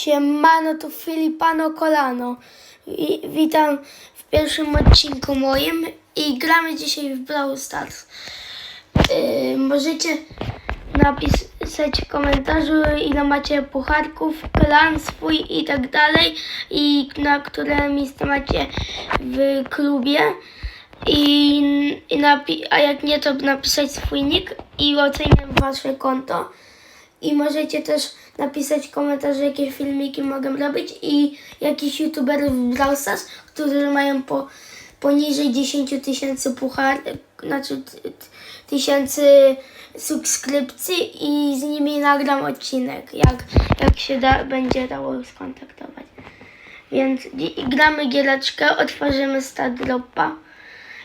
Siemano, tu Filipano Kolano. I, witam w pierwszym odcinku moim i gramy dzisiaj w Brawl Stars. Yy, możecie napisać w komentarzu ile macie pucharków, klan swój i tak dalej i na które miejsce macie w klubie. I, i a jak nie, to napisać swój nick i ocenię wasze konto. I możecie też napisać w komentarzu, jakie filmiki mogę robić i jakiś youtuber w Brawl Stars, którzy mają po, poniżej 10 tysięcy puchar, znaczy tysięcy subskrypcji i z nimi nagram odcinek, jak, jak się da, będzie dało skontaktować. Więc gramy giereczkę, otworzymy Star Dropa.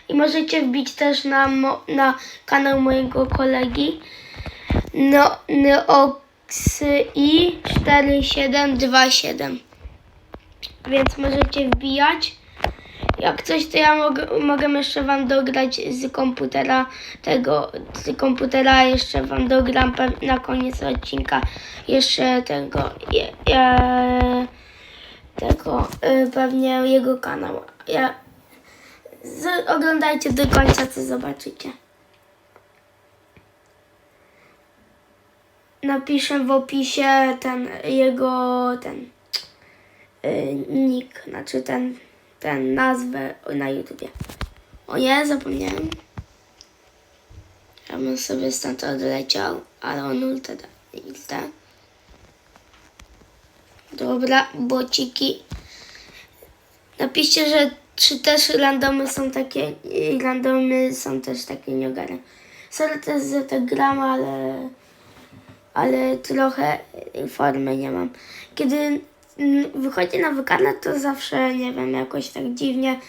I możecie wbić też na, na kanał mojego kolegi. No, Neoxy 4727. Więc możecie wbijać. Jak coś, to ja mogę, mogę jeszcze wam dograć z komputera tego, z komputera jeszcze wam dogram na koniec odcinka jeszcze tego, je, je, tego, y, pewnie jego kanał. Ja, z, oglądajcie do końca, co zobaczycie. Napiszę w opisie ten jego ten y, nick, znaczy ten, ten nazwę na YouTubie. O nie, zapomniałem. Ja bym sobie stąd odleciał, ale on ultę da. Dobra, bociki. Napiszcie, że czy też randomy są takie, i randomy są też takie nieogary. Sorry też za te gram, ale, ale trochę formy nie mam. Kiedy mm, wychodzi nowy karnet, to zawsze, nie wiem, jakoś tak dziwnie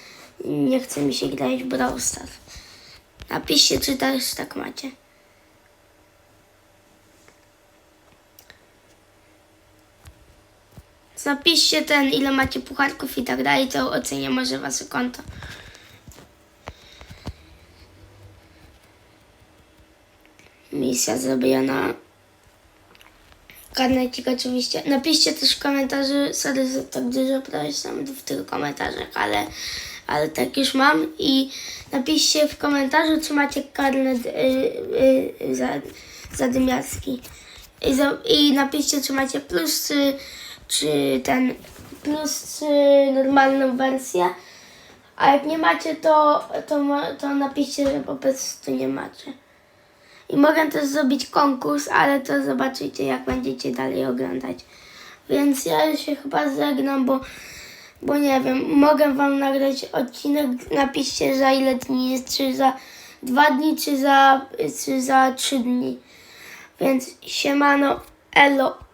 nie chce mi się grać w Brawl Stars. Napiszcie, czy też tak macie. Zapiszcie ten, ile macie pucharków i tak dalej, to ocenię może wasze konto. Misja zrobiona. Karnecik oczywiście. Napiszcie też w komentarzu, sorry, że tak dużo proszę w tych komentarzach, ale, ale tak już mam. I napiszcie w komentarzu, czy macie karnet y, y, y, za, zadymiarski. I, za, I napiszcie, czy macie plus, czy, czy ten plus, czy normalną wersję. A jak nie macie, to, to, to napiszcie, że po prostu nie macie. I mogę też zrobić konkurs, ale to zobaczycie, jak będziecie dalej oglądać. Więc ja się chyba żegnam, bo, bo nie wiem, mogę wam nagrać odcinek, napiszcie za ile dni, czy za dwa dni, czy za, czy za trzy dni. Więc siemano, elo.